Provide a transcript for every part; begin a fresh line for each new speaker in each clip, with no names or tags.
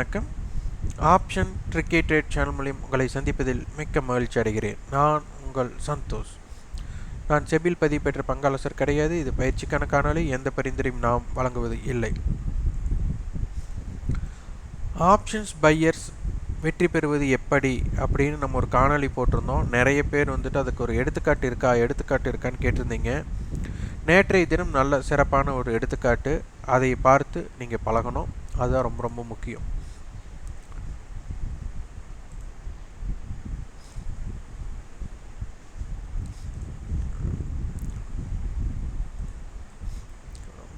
வணக்கம். Option tricky channel மூலியம் உங்களை சந்திப்பதில் மிக்க மகிழ்ச்சி அடைகிறேன். நான் உங்கள் சந்தோஷ். நான் செபில் பதிவு பெற்ற பங்காளசர் கிடையாது. இது பயிற்சிக்கான காணொளி. எந்த பரிந்துரையும் நாம் வழங்குவது இல்லை. ஆப்ஷன்ஸ் பையர்ஸ் வெற்றி பெறுவது எப்படி அப்படின்னு நம்ம ஒரு காணொளி போட்டிருந்தோம். நிறைய பேர் வந்துட்டு அதுக்கு ஒரு எடுத்துக்காட்டு இருக்கா எடுத்துக்காட்டு இருக்கான்னு கேட்டிருந்தீங்க. நேற்றைய தினம் நல்ல சிறப்பான ஒரு எடுத்துக்காட்டு. அதை பார்த்து நீங்கள் பழகணும். அதுதான் ரொம்ப ரொம்ப முக்கியம்.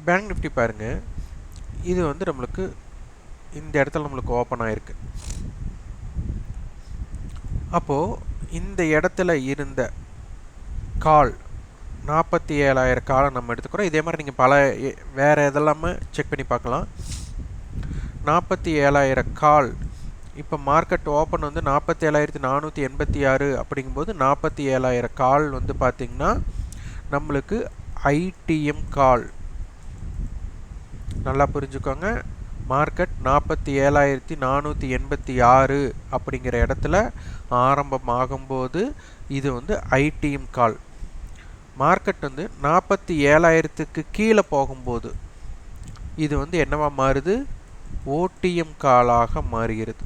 பேங்க் நிஃப்டி பாருங்க. இது வந்து நம்மளுக்கு இந்த இடத்துல நம்மளுக்கு ஓப்பன் ஆகிருக்கு அப்போது இந்த இடத்துல இருந்த கால் நாற்பத்தி ஏழாயிரம் காலை நம்ம எடுத்துக்கிறோம். இதே மாதிரி நீங்கள் பல வேறு வேற இதெல்லாமே செக் பண்ணி பார்க்கலாம். நாற்பத்தி ஏழாயிரம் கால் இப்போ மார்க்கெட் ஓப்பன் வந்து நாற்பத்தி ஏழாயிரத்தி நானூற்றி எண்பத்தி ஆறு அப்படிங்கும்போது நாற்பத்தி ஏழாயிரம் கால் வந்து பார்த்திங்கன்னா நம்மளுக்கு ஐடிஎம் கால் நல்லா புரிஞ்சுக்கோங்க. மார்க்கெட் நாற்பத்தி ஏழாயிரத்தி நானூற்றி எண்பத்தி ஆறு அப்படிங்கிற இடத்துல ஆரம்பமாகும்போது இது வந்து ஐடிஎம் கால் மார்க்கெட் வந்து நாற்பத்தி ஏழாயிரத்துக்கு கீழே போகும்போது இது வந்து என்னவா மாறுது? ஓடிஎம் காலாக மாறுகிறது.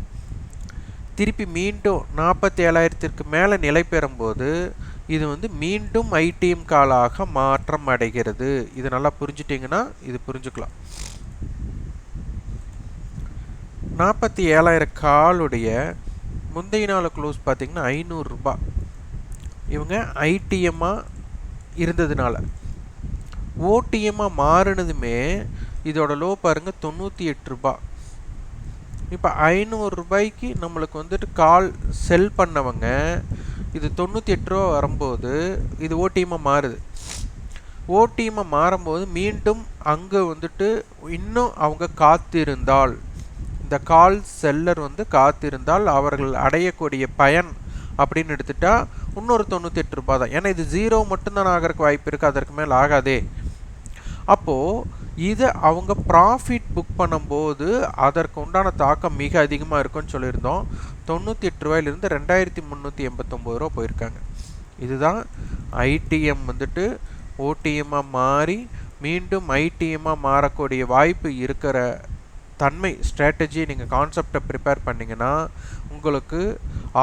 திருப்பி மீண்டும் நாற்பத்தி ஏழாயிரத்திற்கு மேலே நிலை பெறும்போது இது வந்து மீண்டும் ஐடிஎம் காலாக மாற்றம் அடைகிறது. இது நல்லா புரிஞ்சிட்டிங்கன்னா இது புரிஞ்சுக்கலாம். நாற்பத்தி ஏழாயிரம் காலுடைய முந்தைய நாள் க்ளோஸ் பார்த்தீங்கன்னா ஐநூறுரூபா இவங்க ஐடிஎம்மாக இருந்ததுனால. ஓடிஎம்மாக மாறினதுமே இதோட லோ பாருங்க தொண்ணூற்றி எட்டு ரூபா. இப்போ ஐநூறு ரூபாய்க்கு நம்மளுக்கு வந்துட்டு கால் செல் பண்ணவங்க இது தொண்ணூற்றி எட்டு ரூபா வரும்போது இது ஓடிஎம்மாக மாறுது. ஓடிஎம்மாக மாறும்போது மீண்டும் அங்கே வந்துட்டு இன்னும் அவங்க காத்திருந்தால் இந்த கால் செல்லர் வந்து காத்திருந்தால் அவர்கள் அடையக்கூடிய பயன் அப்படின்னு எடுத்துட்டா இன்னொரு தொண்ணூற்றி எட்டு ரூபாய் தான். ஏன்னா இது ஜீரோ மட்டும்தான் ஆகிறதுக்கு வாய்ப்பு இருக்குது அதற்கு மேலே ஆகாதே. அப்போது இதை அவங்க ப்ராஃபிட் புக் பண்ணும்போது அதற்கு உண்டான தாக்கம் மிக அதிகமாக இருக்கும்னு சொல்லியிருந்தோம். தொண்ணூற்றி எட்டு ரூபாயிலிருந்து ரெண்டாயிரத்தி முந்நூற்றி எண்பத்தொம்போது ரூபா போயிருக்காங்க. இதுதான் ஐடிஎம் வந்துட்டு ஓடிஎம்மாக மாறி மீண்டும் ஐடிஎம்மாக மாறக்கூடிய வாய்ப்பு இருக்கிற தன்மை ஸ்ட்ராட்டஜி நீங்கள் கான்செப்டை ப்ரிப்பேர் பண்ணிங்கன்னா உங்களுக்கு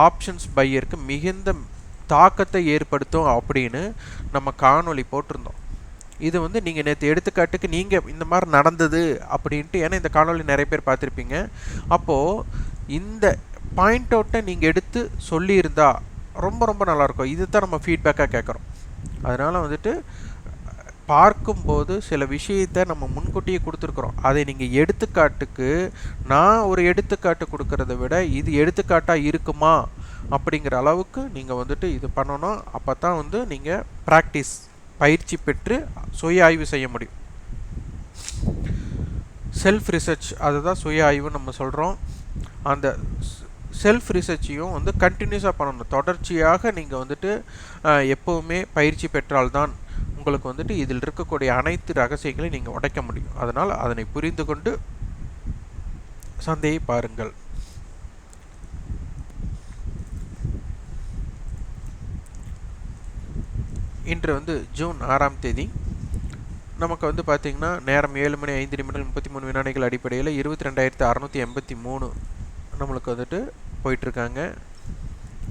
ஆப்ஷன்ஸ் பையருக்கு மிகுந்த தாக்கத்தை ஏற்படுத்தும் அப்படின்னு நம்ம காணொளி போட்டிருந்தோம். இது வந்து நீங்கள் நேற்று எடுத்துக்காட்டுக்கு நீங்கள் இந்த மாதிரி நடந்தது அப்படின்ட்டு ஏன்னா இந்த காணொலி நிறைய பேர் பார்த்துருப்பீங்க. அப்போது இந்த பாயிண்ட் அவுட்டை நீங்கள் எடுத்து சொல்லியிருந்தா ரொம்ப ரொம்ப நல்லாயிருக்கும் இது தான் நம்ம ஃபீட்பேக்காக கேட்குறோம். அதனால் வந்துட்டு பார்க்கும்போது சில விஷயத்தை நம்ம முன்கூட்டியே கொடுத்துருக்குறோம். அதை நீங்கள் எடுத்துக்காட்டுக்கு நான் ஒரு எடுத்துக்காட்டு கொடுக்கறத விட இது எடுத்துக்காட்டாக இருக்குமா அப்படிங்கிற அளவுக்கு நீங்கள் வந்துட்டு இது பண்ணணும். அப்போ தான் வந்து நீங்கள் ப்ராக்டிஸ் பயிற்சி பெற்று சுய ஆய்வு செய்ய முடியும். செல்ஃப் ரிசர்ச் அதுதான் சுய ஆய்வு நம்ம சொல்கிறோம் அந்த செல்ஃப் ரிசர்ச்சையும் வந்து கண்டினியூஸாக பண்ணணும். தொடர்ச்சியாக நீங்கள் வந்துட்டு எப்போவுமே பயிற்சி பெற்றால்தான் உங்களுக்கு வந்துட்டு இதில் இருக்கக்கூடிய அனைத்து ரகசியங்களையும் நீங்கள் உடைக்க முடியும். அதனால் அதனை புரிந்து கொண்டு சந்தையை பாருங்கள். இன்று வந்து ஜூன் ஆறாம் தேதி நமக்கு வந்து பார்த்திங்கன்னா நேரம் ஏழு மணி ஐந்து நிமிடங்கள் முப்பத்தி மூணு வினாடிகள் அடிப்படையில் இருபத்தி ரெண்டாயிரத்து அறநூற்றி எண்பத்தி மூணு நம்மளுக்கு வந்துட்டு போயிட்டுருக்காங்க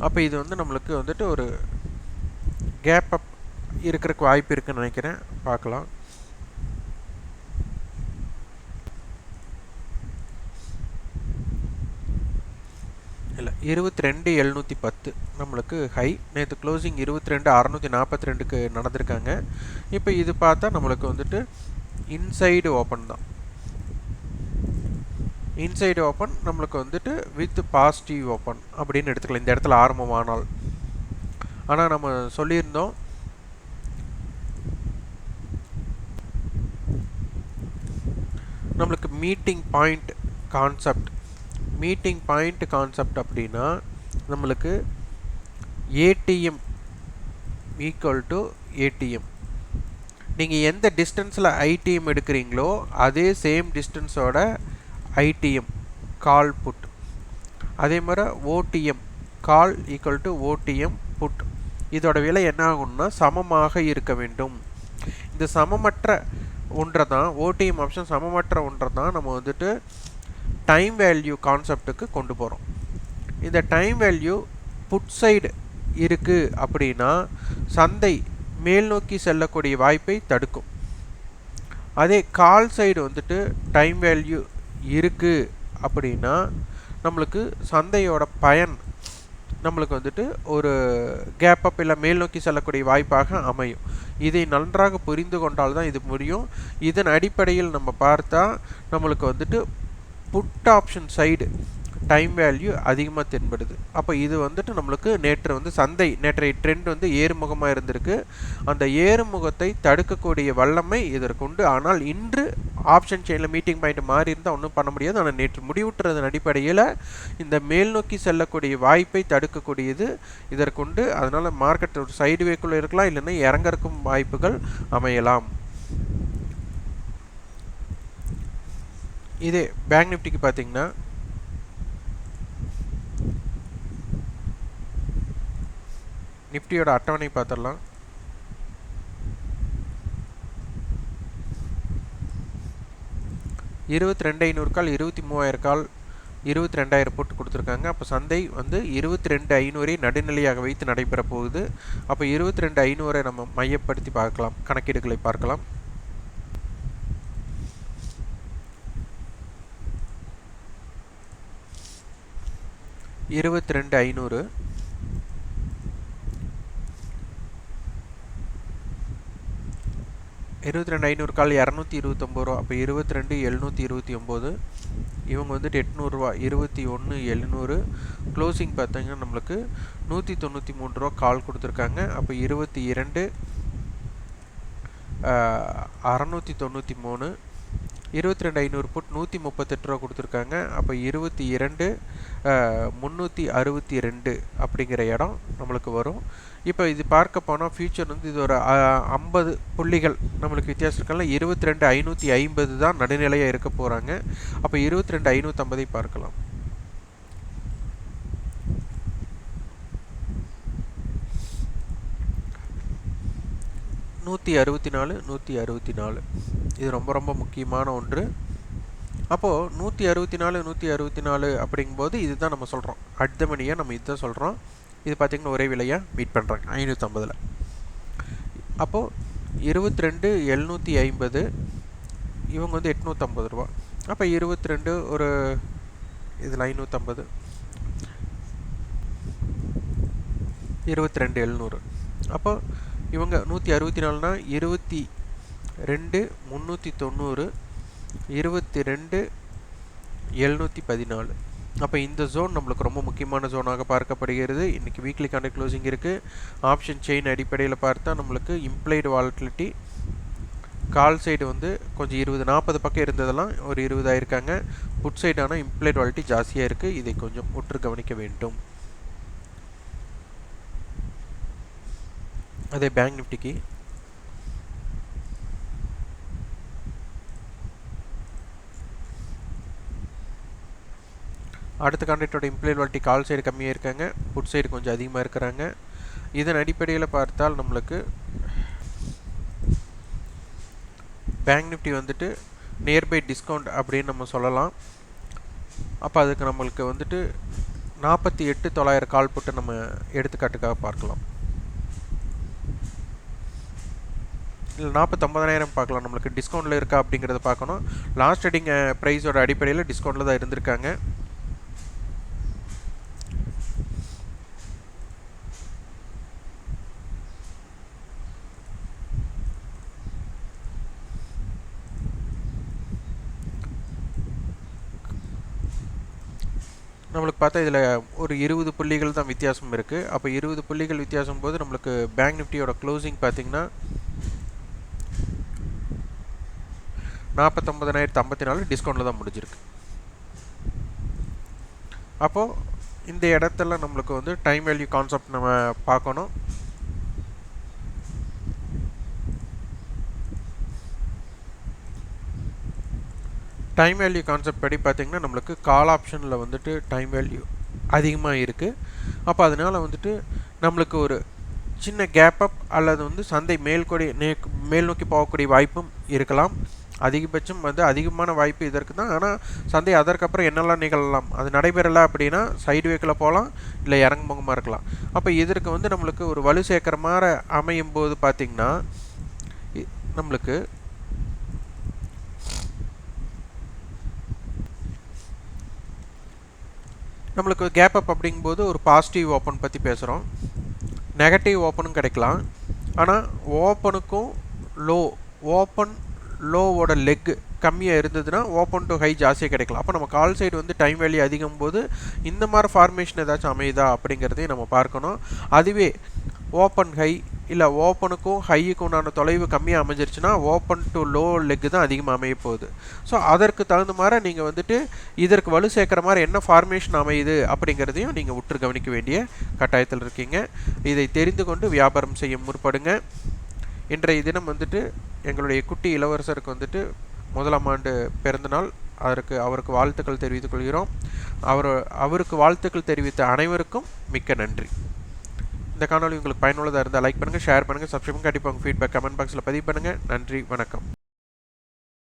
அப்போ இது வந்து நம்மளுக்கு வந்துட்டு ஒரு கேப் அப் இருக்கிறக்கு வாய்ப்பு இருக்குன்னு நினைக்கிறேன். பார்க்கலாம். இல்லை இருபத்தி ரெண்டு எழுநூற்றி பத்து. நம்மளுக்கு ஹை நேற்று க்ளோசிங் இருபத்தி ரெண்டு அறநூற்றி நாற்பத்தி ரெண்டுக்கு நடந்திருக்காங்க. இப்போ இது பார்த்தா நம்மளுக்கு வந்துட்டு இன்சைடு ஓப்பன் தான். இன்சைடு ஓப்பன் நம்மளுக்கு வந்துட்டு வித் பாசிட்டிவ் ஓப்பன் அப்படின்னு எடுத்துக்கலாம். இந்த இடத்துல ஆரம்பமானால். ஆனால் நம்ம சொல்லியிருந்தோம் நம்மளுக்கு meeting point concept meeting point concept அப்படின்னா நம்மளுக்கு ஏடிஎம் ஈக்குவல் டு ஏடிஎம் நீங்கள் எந்த டிஸ்டன்ஸில் ஐடிஎம் எடுக்கிறீங்களோ அதே சேம் டிஸ்டன்ஸோட ஐடிஎம் கால் புட் அதே மாதிரி OTM call equal to OTM put இதோட விலை என்ன ஆகும்னா சமமாக இருக்க வேண்டும். இந்த சமமற்ற ஒன்றை தான் ஓடிஎம் ஆப்ஷன் சமமற்ற ஒன்றை தான் நம்ம வந்துட்டு டைம் வேல்யூ கான்செப்ட்டுக்கு கொண்டு போகிறோம் இந்த டைம் வேல்யூ புட் சைடு இருக்குது அப்படின்னா சந்தை மேல் நோக்கி செல்லக்கூடிய வாய்ப்பை தடுக்கும். அதே கால் சைடு வந்துட்டு டைம் வேல்யூ இருக்குது அப்படின்னா நம்மளுக்கு சந்தையோட பயன் நம்மளுக்கு வந்துட்டு ஒரு கேப் அப் இல்லை மேல் நோக்கி செல்லக்கூடிய வாய்ப்பாக அமையும். இதை நன்றாக புரிந்து கொண்டால் தான் இது முடியும். இதன் அடிப்படையில் நம்ம பார்த்தா நம்மளுக்கு வந்துட்டு put option side time value அதிகமாக தென்படுது. அப்போ இது வந்துட்டு நம்மளுக்கு நேற்று வந்து சந்தை நேற்றைய ட்ரெண்ட் வந்து ஏறுமுகமாக இருந்திருக்கு. அந்த ஏறுமுகத்தை தடுக்கக்கூடிய வல்லமை இதற்கு உண்டு. ஆனால் இன்று ஆப்ஷன் செயினில் மீட்டிங் பாயிண்ட் மாறி இருந்தால் ஒன்றும் பண்ண முடியாது. ஆனால் நேற்று முடிவுட்டுறதன் அடிப்படையில் இந்த மேல் நோக்கி செல்லக்கூடிய வாய்ப்பை தடுக்கக்கூடியது இதற்குண்டு அதனால் மார்க்கெட் ஒரு சைடு வேக்குள்ளே இருக்கலாம் இல்லைன்னா இறங்கறக்கும் வாய்ப்புகள் அமையலாம். இதே பேங்க் நிஃப்டிக்கு பார்த்தீங்கன்னா நிஃப்டியோட அட்டவணை பார்த்துடலாம். இருபத்தி ரெண்டு ஐநூறு கால் இருபத்தி மூவாயிரம் கால் இருபத்தி ரெண்டாயிரம் போட்டு கொடுத்துருக்காங்க. அப்போ சந்தை வந்து இருபத்தி ரெண்டு ஐநூறை நடுநிலையாக வைத்து நடைபெற போகுது. அப்போ இருபத்தி ரெண்டு ஐநூறை நம்ம மையப்படுத்தி பார்க்கலாம். கணக்கீடுகளை பார்க்கலாம். இருபத்தி ரெண்டு ஐநூறு. இருபத்தி ரெண்டு ஐநூறு கால் இரநூத்தி இருபத்தொம்பது ரூபா. அப்போ இருபத்தி ரெண்டு எழுநூற்றி இருபத்தி ஒம்பது. இவங்க வந்துட்டு எட்நூறுரூவா இருபத்தி ஒன்று எழுநூறு. க்ளோசிங் பார்த்தீங்கன்னா நம்மளுக்கு நூற்றி தொண்ணூற்றி மூணு ரூபா கால் கொடுத்துருக்காங்க. அப்போ இருபத்தி இரண்டு அறநூற்றி தொண்ணூற்றி மூணு. இருபத்தி ரெண்டு ஐநூறு புட் நூற்றி முப்பத்தெட்டு ரூபா கொடுத்துருக்காங்க. அப்போ இருபத்தி இரண்டு முந்நூற்றி அறுபத்தி ரெண்டு அப்படிங்கிற இடம் நம்மளுக்கு வரும். இப்போ இது பார்க்க போனால் ஃபியூச்சர் வந்து இது ஒரு ஐம்பது புள்ளிகள் நம்மளுக்கு வித்தியாசம் இருக்கலாம் இருபத்தி ரெண்டு ஐநூற்றி ஐம்பது தான் நடுநிலையாக இருக்க போகிறாங்க அப்போ இருபத்தி ரெண்டு ஐநூற்றம்பதை பார்க்கலாம். நூற்றி அறுபத்தி நாலு நூற்றி அறுபத்தி நாலு. இது ரொம்ப ரொம்ப முக்கியமான ஒன்று. அப்போது நூற்றி அறுபத்தி நாலு நூற்றி அறுபத்தி நாலு அப்படிங்கும்போது இதுதான் நம்ம சொல்கிறோம் அடுத்த மணியாக நம்ம இதுதான் சொல்கிறோம் இது பார்த்திங்கன்னா ஒரே விலையாக மீட் பண்ணுறாங்க ஐநூற்றம்பதில் அப்போது இருபத்தி ரெண்டு எழுநூற்றி ஐம்பது இவங்க வந்து எட்நூற்றம்பது ரூபா. அப்போ இருபத்தி ரெண்டு ஒரு இதில் ஐநூற்றம்பது இருபத்தி ரெண்டு எழுநூறு. அப்போ இவங்க நூற்றி அறுபத்தி நாலுனா இருபத்தி ரெண்டு முந்நூற்றி தொண்ணூறு இருபத்தி ரெண்டு எழுநூற்றி பதினாலு அப்போ இந்த ஜோன் நம்மளுக்கு ரொம்ப முக்கியமான ஜோனாக பார்க்கப்படுகிறது. இன்றைக்கி வீக்லி கண்ட க்ளோசிங் இருக்குது ஆப்ஷன் செயின் அடிப்படையில் பார்த்தா நம்மளுக்கு இம்ப்ளைடு வாலட்டிலிட்டி கால் சைடு வந்து கொஞ்சம் இருபது நாற்பது பக்கம் இருந்ததெல்லாம் ஒரு இருபதாயிருக்காங்க. புட் சைடான இம்ப்ளைட் வாலிட்டி ஜாஸ்தியாக இருக்குது இதை கொஞ்சம் உற்று கவனிக்க வேண்டும். அதே பேங்க் நிஃப்டிக்கு அடுத்த கான்ட்ராக்டோட இம்ப்ளாய்பாலிட்டி கால் சைடு கம்மியாக இருக்காங்க புட் சைடு கொஞ்சம் அதிகமாக இருக்கிறாங்க. இதன் அடிப்படையில் பார்த்தால் நம்மளுக்கு பேங்க் நிஃப்டி வந்துட்டு நியர்பை டிஸ்கவுண்ட் அப்படின்னு நம்ம சொல்லலாம். அப்போ அதுக்கு நம்மளுக்கு வந்துட்டு நாற்பத்தி எட்டு தொள்ளாயிரம் கால் போட்டு நம்ம எடுத்துக்காட்டுக்காக பார்க்கலாம் இல்லை நாற்பத்தொம்பதாயிரம் பார்க்கலாம். நம்மளுக்கு டிஸ்கவுண்ட்டில் இருக்கா அப்படிங்கிறத பார்க்கணும். லாஸ்ட் ட்ரேடிங் ப்ரைஸோட அடிப்படையில் டிஸ்கவுண்ட்டில் தான் இருந்திருக்காங்க. நம்மளுக்கு பார்த்தா இதில் ஒரு இருபது புள்ளிகள் தான் வித்தியாசம் இருக்குது அப்போ இருபது புள்ளிகள் வித்தியாசம் போது நம்மளுக்கு பேங்க் நிஃப்டியோட க்ளோசிங் பார்த்திங்கன்னா நாற்பத்தொம்பதனாயிரத்து ஐம்பத்தி நாலு டிஸ்கவுண்டில் தான் முடிஞ்சிருக்கு. அப்போது இந்த இடத்துல நம்மளுக்கு வந்து டைம் வேல்யூ கான்செப்ட் நம்ம பார்க்கணும். டைம் வேல்யூ கான்செப்ட் படி பார்த்திங்கன்னா நம்மளுக்கு கால் ஆப்ஷனில் வந்துட்டு டைம் வேல்யூ அதிகமாக இருக்குது அப்போ அதனால் வந்துட்டு நம்மளுக்கு ஒரு சின்ன கேப் அப் அல்லது வந்து சந்தை மேல்கொடி நே மேல் நோக்கி போகக்கூடிய வாய்ப்பும் இருக்கலாம். அதிகபட்சம் வந்து அதிகமான வாய்ப்பு இதற்கு தான். ஆனால் சந்தை அதற்கப்புறம் என்னெல்லாம் நிகழலாம்? அது நடைபெறலை அப்படின்னா சைடு வேக்கில் போகலாம் இல்லை இறங்குமுகமாக இருக்கலாம். அப்போ இதற்கு வந்து நம்மளுக்கு ஒரு வலு சேர்க்குற மாதிரி அமையும் போது பார்த்திங்கன்னா நம்மளுக்கு நம்மளுக்கு கேப் அப் அப்படிங்கும்போது ஒரு பாசிட்டிவ் ஓப்பன் பற்றி பேசுகிறோம் நெகட்டிவ் ஓப்பனும் கிடைக்கலாம். ஆனால் ஓப்பனுக்கும் லோ ஓப்பன் லோவோட லெக்கு கம்மியாக இருந்ததுன்னா ஓப்பன் டு ஹை ஜாஸ்தியாக கிடைக்கலாம். அப்போ நம்ம கால் சைடு வந்து டைம் வேல்யூ அதிகம் போது இந்த மாதிரி ஃபார்மேஷன் ஏதாச்சும் அமையுதா அப்படிங்கிறதையும் நம்ம பார்க்கணும். அதுவே ஓப்பன் ஹை இல்லை ஓப்பனுக்கும் ஹையுக்கும் உண்டான தொலைவு கம்மியாக அமைஞ்சிருச்சுன்னா ஓப்பன் டு லோ லெக்கு தான் அதிகமாக அமைய போகுது. ஸோ அதற்கு தகுந்த மாதிரி நீங்கள் வந்துட்டு இதற்கு வலு சேர்க்குற மாதிரி என்ன ஃபார்மேஷன் அமையுது அப்படிங்கிறதையும் நீங்கள் உற்று கவனிக்க வேண்டிய கட்டாயத்தில் இருக்கீங்க. இதை தெரிந்து கொண்டு வியாபாரம் செய்ய முற்படுங்க. இன்றைய தினம் வந்துட்டு எங்களுடைய குட்டி இளவரசருக்கு வந்துட்டு முதலாம் ஆண்டு பிறந்தநாள். அதற்கு அவருக்கு வாழ்த்துக்கள் தெரிவித்துக் கொள்கிறோம். அவர் அவருக்கு வாழ்த்துக்கள் தெரிவித்த அனைவருக்கும் மிக்க நன்றி. இந்த காணொலி உங்களுக்கு பயனுள்ளதாக இருந்தால் லைக் பண்ணுங்கள் ஷேர் பண்ணுங்கள் சப்ஸ்கிரைப் கண்டிப்பாக உங்கள் ஃபீட்பேக் கமெண்ட் பாக்ஸில் பதிவு பண்ணுங்கள் நன்றி வணக்கம்.